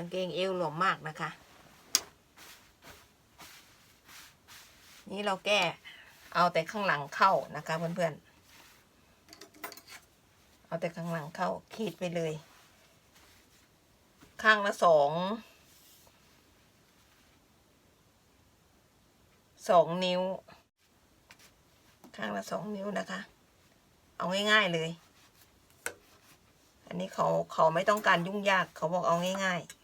างเกงเอวหลวมมากนะคะ นี่เราแก้เอาแต่ข้างหลังเข้านะคะเพื่อนๆ เอาแต่ข้างหลังเข้าขีดไปเลย ข้างละสองสองนิ้ว ข้างละสองนิ้วนะคะ เอาง่ายๆเลย อันนี้เขาเขาไม่ต้องการยุ่งยากเขาบอกเอาง่ายๆ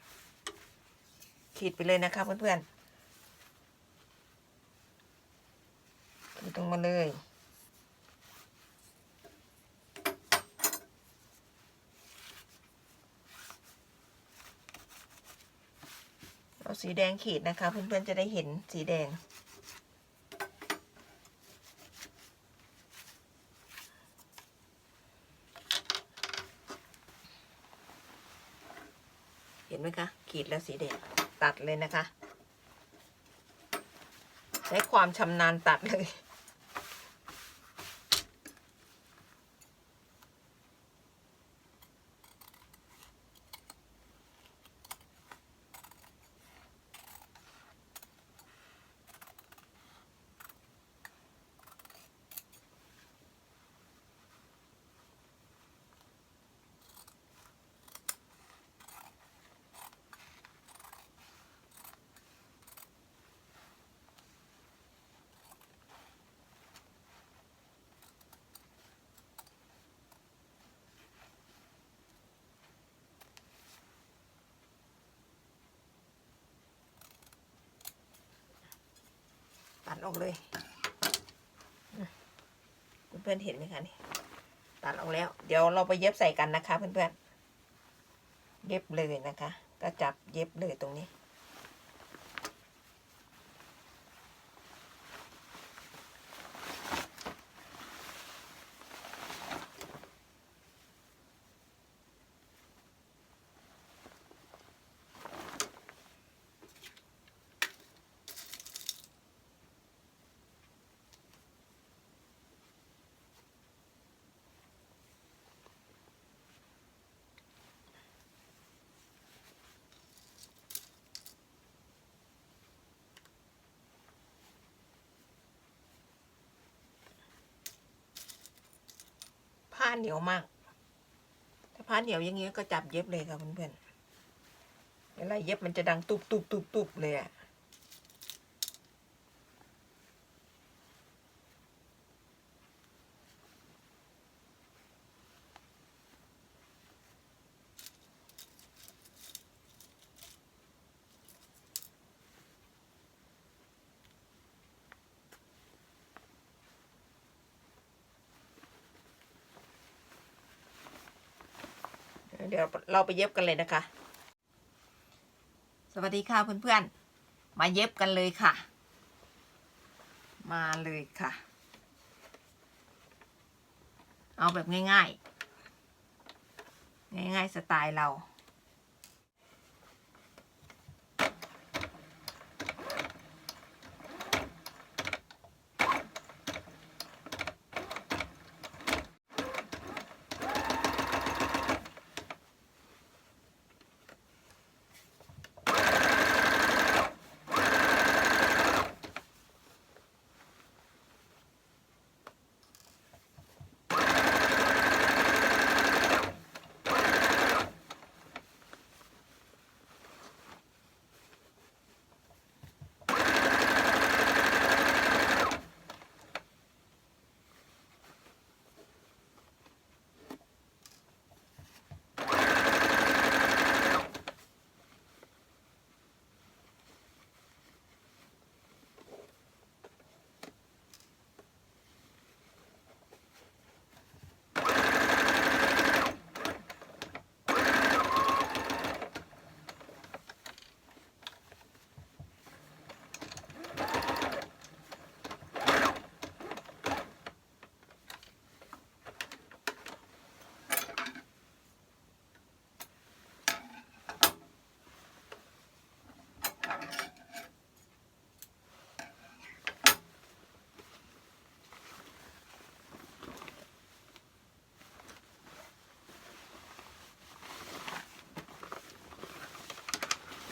ขีดไปเลยนะคะเพื่อนๆขีดตรงมาเลย เอาสีแดงขีดนะคะ เพื่อนๆจะได้เห็นสีแดงเห็นไหมคะ ขีดแล้วสีแดง ตัดเลยนะคะ ใช้ความชำนาญตัดเลย ดออกเลยเพื่อนๆเห็นไหมคะนี่ตัดออกแล้ว เดี๋ยวเราไปเย็บใส่กันนะคะ เพื่อนๆเย็บเลยนะคะ ก็จับเย็บเลยตรงนี้ เหนียวมาก ถ้าผ้าเหนียวอย่างเงี้ยก็จับเย็บเลยค่ะเพื่อนๆเวลาเย็บมันจะดังตุบตุบตุบตุบเลยอะ เดี๋ยวเราไปเย็บกันเลยนะคะ สวัสดีค่ะเพื่อนๆ มาเย็บกันเลยค่ะ มาเลยค่ะ เอาแบบง่ายๆ ง่ายๆสไตล์เรา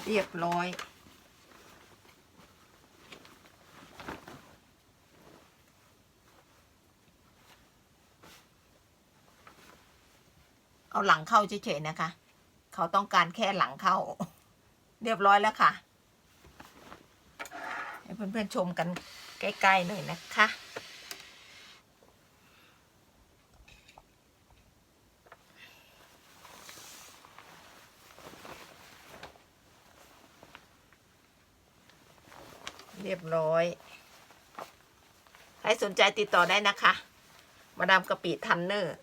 เรียบร้อยเอาหลังเข้าเฉยๆนะคะ เขาต้องการแค่หลังเข้า เรียบร้อยแล้วค่ะ ให้เพื่อนๆชมกันใกล้ๆหน่อยนะคะ เรียบร้อย ใครสนใจติดต่อได้นะคะ มาดามกะปิทันเนอร์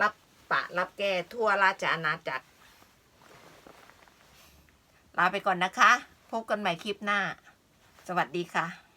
รับปะรับแก้ทั่วราชอาณาจักร ลาไปก่อนนะคะ พบกันใหม่คลิปหน้า สวัสดีค่ะ